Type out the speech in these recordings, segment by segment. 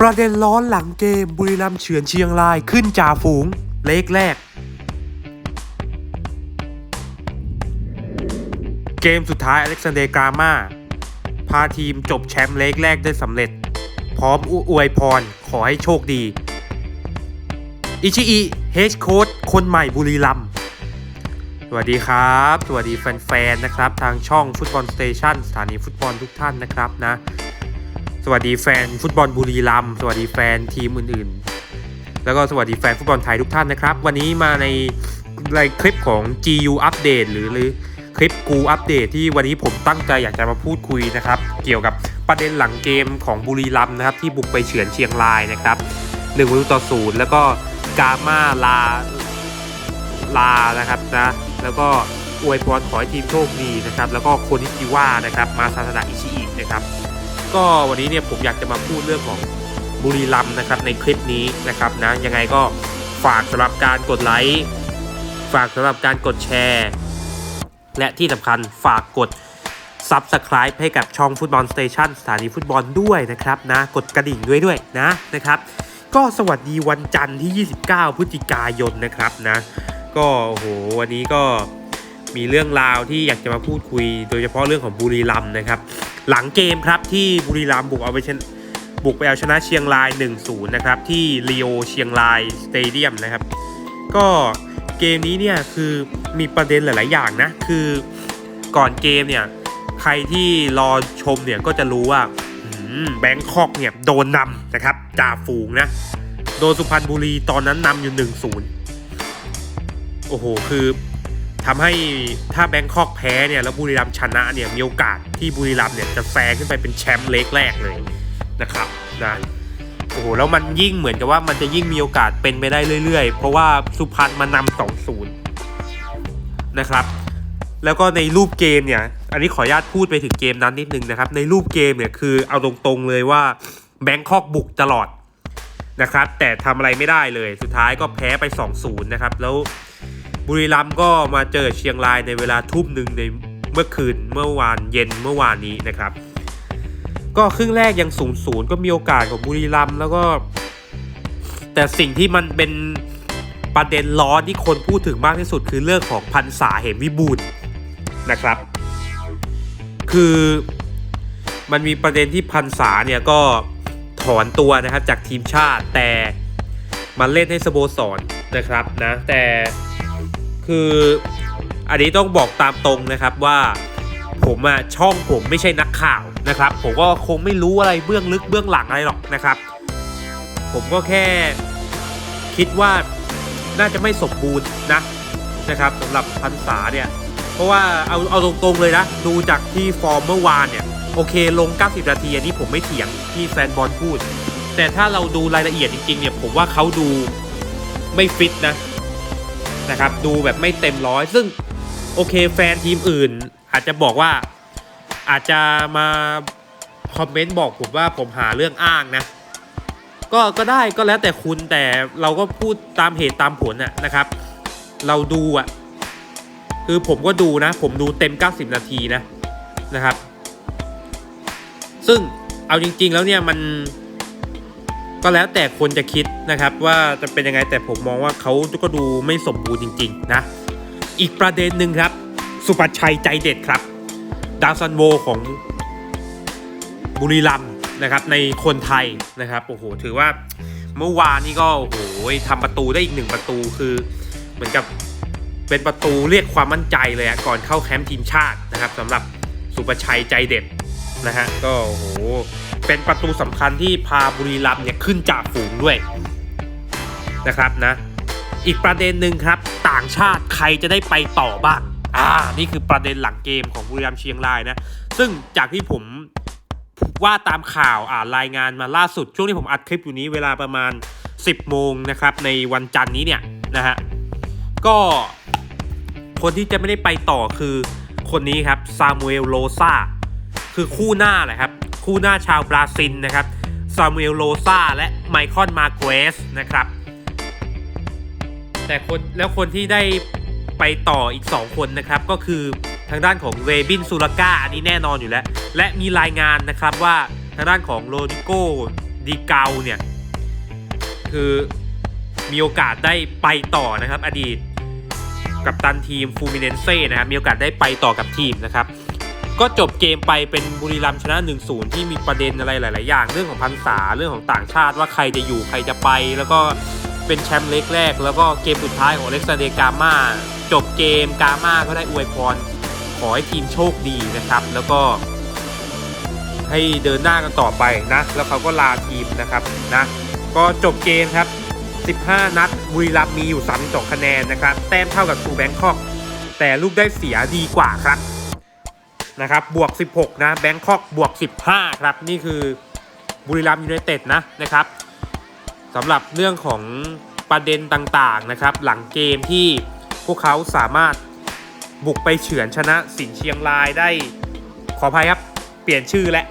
ประเด็นร้อนหลังเกมบุรีรัมย์เฉือนเชียงรายขึ้นจ่าฝูง เลขแรก เกมสุดท้ายอเล็กซานเดร์กรามาพาทีมจบแชมป์เลกแรกได้สำเร็จ พร้อมอวยพรขอให้โชคดี อิชิอิเฮดโค้ดคนใหม่บุรีรัมย์สวัสดีครับ สวัสดีแฟนๆนะครับ ทางช่องฟุตบอลสเตชันสถานีฟุตบอลทุกท่านนะครับนะ สวัสดีแฟนฟุตบอลบุรีรัมสวัสดีแฟนทีมอื่นๆ แล้วก็สวัสดีแฟนฟุตบอลไทยทุกท่านนะครับ วันนี้มาในในคลิปของ GU Update หรือหรือคลิปกูอัปเดตที่วันนี้ผมตั้งใจอยากจะมาพูดคุยนะครับ เกี่ยวกับประเด็นหลังเกมของบุรีรัมย์นะครับ ที่บุกไปเฉือนเชียงรายนะครับหนึ่งประตูต่อศูนย์แล้วก็กามาลาลานะครับนะแล้วก็อวยพรขอให้ทีมโชคดีนะครับ แล้วก็โคนิจิว่านะครับ มาซาสดะอิชิอินะครับ ก็วันนี้เนี่ยผมอยากจะมาพูดเรื่องของบุรีรัมนะครับในคลิปนี้นะครับนะยังไงก็ฝากสำหรับการกดไลค์ฝากสำหรับการกดแชร์ และที่สำคัญฝากกด Subscribe ให้กับช่องฟุตบอลสเตชันสถานีฟุตบอลด้วยนะครับนะกดกระดิ่งด้วยด้วยนะนะครับ ก็สวัสดีวันจันทร์ที่ 29 พฤศจิกายนนะครับนะก็โอ้โหวันนี้ก็มีเรื่องราวที่อยากจะมาพูดคุย โดยเฉพาะเรื่องของบุรีรัมนะครับ หลังเกมครับที่บุรีรัมย์บุกเอาไปชนะบุกไปเอาชนะเชียงราย 1-0 นะครับ ที่ลีโอเชียงรายสเตเดียมนะครับ ก็เกมนี้เนี่ยคือมีประเด็นหลาย ๆ อย่างนะ คือก่อนเกมเนี่ย ใครที่รอชมเนี่ยก็จะรู้ว่าแบงคอกเนี่ยโดนนำนะครับจ่าฝูงนะ โดนสุพรรณบุรีตอนนั้นนำอยู่ 1-0 โอ้โห คือ ทำให้ถ้าแบงคอกแพ้เนี่ยแล้วบุรีรัมชนะเนี่ยมีโอกาสที่บุรีรัมเนี่ยจะแซงขึ้นไปเป็นแชมป์เล็กแรกเลยนะครับนะโอ้โหแล้วมันยิ่งเหมือนกับว่ามันจะยิ่งมีโอกาสเป็นไปได้เรื่อยๆ เพราะว่าสุพรรณมานำสองศูนย์นะครับแล้วก็ในรูปเกมเนี่ยอันนี้ขออนุญาตพูดไปถึงเกมนั้นนิดนึงนะครับในรูปเกมเนี่ยคือเอาตรงๆเลยว่าแบงคอกบุกตลอดนะครับแต่ทำอะไรไม่ได้เลยสุดท้ายก็แพ้ไป 2-0 นะครับแล้ว บุรีรัมย์ก็มาเจอเชียงรายในเวลาทุ่มหนึ่งในเมื่อคืนเมื่อวานเย็นเมื่อวานนี้นะครับ ก็ครึ่งแรกยังศูนย์ศูนย์ก็มีโอกาสของบุรีรัมย์แล้วก็ แต่สิ่งที่มันเป็นประเด็นร้อนที่คนพูดถึงมากที่สุดคือเรื่องของพันษาเหมวิบูลย์นะครับ คือมันมีประเด็นที่พันษาเนี่ยก็ถอนตัวนะครับจากทีมชาติแต่มันเล่นให้สโมสรนะครับนะแต่ คืออันนี้ต้องบอกตามตรงนะครับว่าผมอะช่องผมไม่ใช่นักข่าวนะครับ ผมก็คงไม่รู้อะไรเบื้องลึกเบื้องหลังอะไรหรอกนะครับ ผมก็แค่คิดว่าน่าจะไม่สมบูรณ์นะนะครับสำหรับพันษาเนี่ย เพราะว่าเอาเอาตรงๆเลยนะ ดูจากที่ฟอร์มเมื่อวานเนี่ย โอเคลง 90 นาทีอันนี้ผมไม่เถียงที่แฟนบอลพูด แต่ถ้าเราดูรายละเอียดจริงๆเนี่ยผมว่าเขาดูไม่ฟิตนะ นะครับ ดูแบบไม่เต็มร้อย ซึ่งโอเคแฟนทีมอื่น อาจจะบอกว่าอาจจะมาคอมเมนต์บอกผมว่าผมหาเรื่องอ้างนะ ก็ก็ได้ก็แล้วแต่คุณแต่เราก็พูดตามเหตุตามผลนะนะครับ เราดูอะคือผมก็ดูนะ ผมดูเต็ม 90 นาทีนะนะครับ ซึ่งเอาจริง ๆ แล้วเนี่ยมัน ก็แล้วแต่คนจะคิดนะครับว่าจะเป็นยังไงแต่ผมมองว่าเขาก็ดูไม่สมบูรณ์จริง ๆ นะ อีกประเด็นหนึ่งครับ สุปัชัยใจเด็ดครับ ดาวซันโวของบุรีรัมนะครับในคนไทยนะครับโอ้โหถือว่าเมื่อวานนี้ก็โอ้โหทำประตูได้อีกหนึ่งประตูคือเหมือนกับเป็นประตูเรียกความมั่นใจเลยอะก่อนเข้าแคมป์ทีมชาตินะครับสำหรับสุประชัยใจเด็ดนะฮะก็โอ้โห เป็นประตูสำคัญที่พาบุรีรัมย์เนี่ยขึ้นจากฝูงด้วยนะครับนะ อีกประเด็นหนึ่งครับ ต่างชาติใครจะได้ไปต่อบ้างอ่านี่คือประเด็นหลังเกมของบุรีรัมย์เชียงรายนะ ซึ่งจากที่ผมว่าตามข่าวอ่านรายงานมาล่าสุด ช่วงที่ผมอัดคลิปอยู่นี้เวลาประมาณ 10 โมงนะครับ ในวันจันทร์นี้เนี่ยนะฮะก็คนที่จะไม่ได้ไปต่อคือคนนี้ครับซามูเอลโลซาคือคู่หน้าแหละครับ คู่หน้าชาวบราซิลนะครับซามูเอลโลซาและไมคอนมาเกสนะครับแต่คนแล้วคนที่ได้ไปต่ออีก 2 คนนะครับ ก็คือทางด้านของเรบินซูลาก้าอันนี้แน่นอนอยู่แล้ว และมีรายงานนะครับว่าทางด้านของโรดิโกดีเกาเนี่ย คือมีโอกาสได้ไปต่อนะครับ อดีตกับตันทีมฟูมิเนนเซ่นะครับ มีโอกาสได้ไปต่อกับทีมนะครับ ก็จบเกมไปเป็นบุรีรัมย์ชนะ 1-0 ที่มีประเด็นอะไรหลาย ๆ อย่าง เรื่องของพันษาเรื่องของต่างชาติว่าใครจะอยู่ใครจะไป แล้วก็เป็นแชมป์เล็กแรก แล้วก็เกมสุดท้ายของเล็กซานเดกาม่าจบเกมกาม่าก็ได้อวยพรขอให้ทีมโชคดีนะครับ แล้วก็ให้เดินหน้ากันต่อไปนะ แล้วเขาก็ลาทีมนะครับนะ ก็จบเกมครับ 15 นัดบุรีรัมย์มีอยู่32คะแนนนะครับ แต้มเท่ากับทูแบงคอกแต่ลูกได้เสียดีกว่าครับ นะครับบวก 16 นะแบงคอกบวก 15 ครับ นี่คือบุรีรัมย์ยูไนเต็ดนะนะครับสำหรับเรื่องของประเด็นต่างๆนะครับหลังเกมที่พวกเขาสามารถบุกไปเฉือนชนะสิงเชียงรายได้ขออภัยครับเปลี่ยนชื่อแล้ว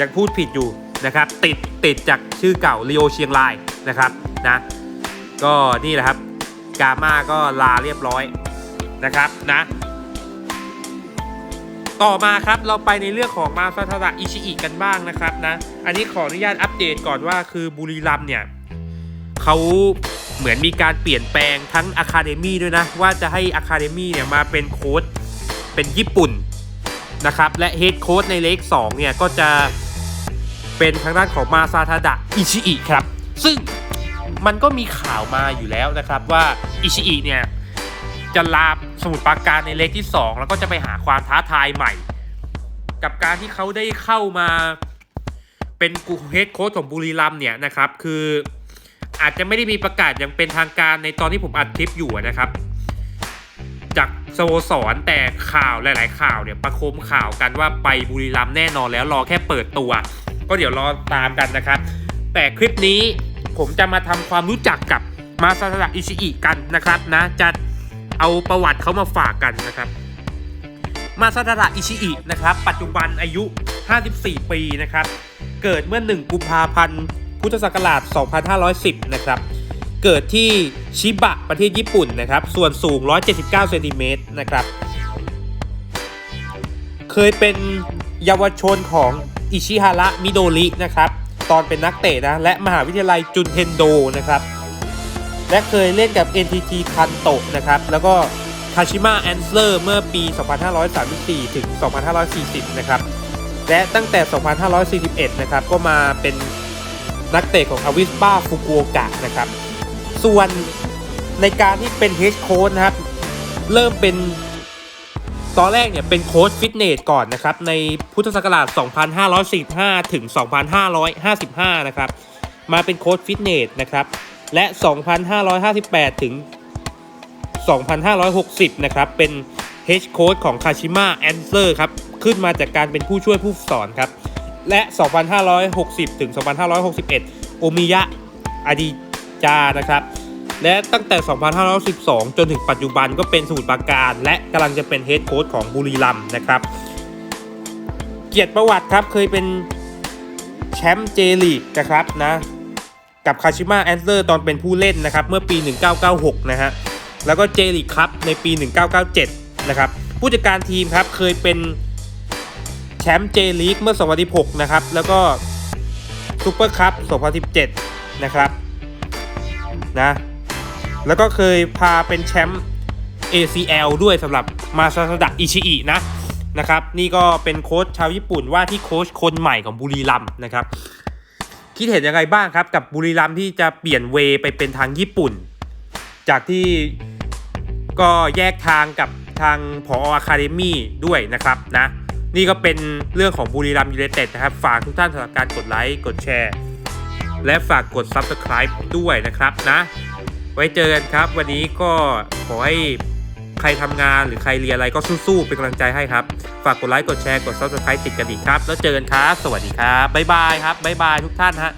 ยังพูดผิดอยู่นะครับติดติดจากชื่อเก่าลีโอเชียงรายนะครับนะก็นี่แหละครับกาม่าก็ลาเรียบร้อยนะครับนะ ต่อมาครับเราไปในเรื่องของมาซาทาระอิชิอิกันบ้างนะครับนะ อันนี้ขออนุญาตอัปเดตก่อนว่าคือบุรีรัมเนี่ยเขาเหมือนมีการเปลี่ยนแปลงทั้งอะคาเดมี่ด้วยนะ ว่าจะให้อะคาเดมี่เนี่ยมาเป็นโค้ดเป็นญี่ปุ่นนะครับ และเฮดโค้ชในเลข2เนี่ยก็จะเป็นทางด้านของมาซาทาดะอิชิอิครับ ซึ่งมันก็มีข่าวมาอยู่แล้วนะครับว่าอิชิอิเนี่ยจะลา สมุทรปราการในเลขที่ 2 แล้วก็จะไปหาความท้าทายใหม่ กับการที่เขาได้เข้ามาเป็นกูเฮดโค้ชของบุรีรัมเนี่ยนะครับ คืออาจจะไม่ได้มีประกาศอย่างเป็นทางการในตอนที่ผมอัดคลิปอยู่นะครับ จากสโมสรแต่ข่าวหลาย ๆ ข่าวเนี่ยประโคมข่าวกันว่าไปบุรีรัมแน่นอนแล้วรอแค่เปิดตัว ก็เดี๋ยวรอตามกันนะครับ แต่คลิปนี้ผมจะมาทำความรู้จักกับมาซาตะอิชิอิกันนะครับนะจะ เอาประวัติเขามาฝากกันนะครับ มาซาตะอิชิอินะครับ ปัจจุบันอายุ 54 ปีนะครับ เกิดเมื่อ 1 กุมภาพันธ์พุทธศักราช 2510 นะครับ เกิดที่ชิบะประเทศญี่ปุ่นนะครับ ส่วนสูง 179 เซนติเมตรนะครับ เคยเป็นเยาวชนของอิชิฮาระมิโดรินะครับ ตอนเป็นนักเตะนะ และมหาวิทยาลัยจุนเทนโดนะครับ และเคยเล่นกับ NTT คันโตะนะครับ แล้วก็คาชิมะแอนเซอร์เมื่อปี 2534 ถึง 2540 นะครับ และตั้งแต่ 2541 นะครับ ก็มาเป็นนักเตะของอวิสปาฟุกุโอกะนะครับ ส่วนในการที่เป็นเฮดโค้ชนะครับ เริ่มเป็นตอนแรกเนี่ยเป็นโค้ชฟิตเนสก่อนนะครับ ในพุทธศักราช 2545 ถึง 2555 นะครับ มาเป็นโค้ชฟิตเนสนะครับ และ 2558 ถึง 2560 นะครับ เป็นเฮดโค้ชของคาชิมะแอนเซอร์ครับ ขึ้นมาจากการเป็นผู้ช่วยผู้สอนครับ และ 2560 ถึง 2561 โอมิยะอาดิจานะครับ และตั้งแต่ 2512 จนถึงปัจจุบันก็เป็นสมุทรปราการ และกำลังจะเป็นเฮดโค้ชของบุรีรัมย์นะครับ เกียรติประวัติครับเคยเป็นแชมป์เจลีกนะครับนะ กับคาชิมะแอนเซอร์ตอนเป็นผู้เล่นนะครับเมื่อปี 1996 นะฮะ แล้วก็เจลีกครับในปี 1997 นะครับ ผู้จัดการทีมครับเคยเป็นแชมป์เจลีกเมื่อ 2016 นะครับ แล้วก็ซูเปอร์คัพ 2017 นะครับนะแล้วก็เคยพาเป็นแชมป์ ACL ด้วยสำหรับมาซาสดะอิชิอินะนะครับ นี่ก็เป็นโค้ชชาวญี่ปุ่นว่าที่โค้ชคนใหม่ของบุรีรัมย์นะครับ คิดเห็นยังไงบ้างครับกับบุรีรัมที่จะเปลี่ยนเวไปเป็นทางญี่ปุ่น จากที่ก็แยกทางกับทางผออะคาเดมี่ด้วยนะครับนะนี่ก็เป็นเรื่องของบุรีรัมย์ยูไนเต็ดนะครับ ฝากทุกท่านสำหรับการกดไลค์กดแชร์ และฝากกด Subscribe ด้วยนะครับนะ ไว้เจอกันครับ วันนี้ก็ขอให้ ใครทำงานหรือใครเรียนอะไรก็สู้ๆเป็นกำลังใจให้ครับ ฝากกดไลค์กดแชร์กด Subscribe ติดกระดิ่งครับ แล้วเจอกันครับ สวัสดีครับบ๊ายบายครับบ๊ายบายทุกท่านฮะ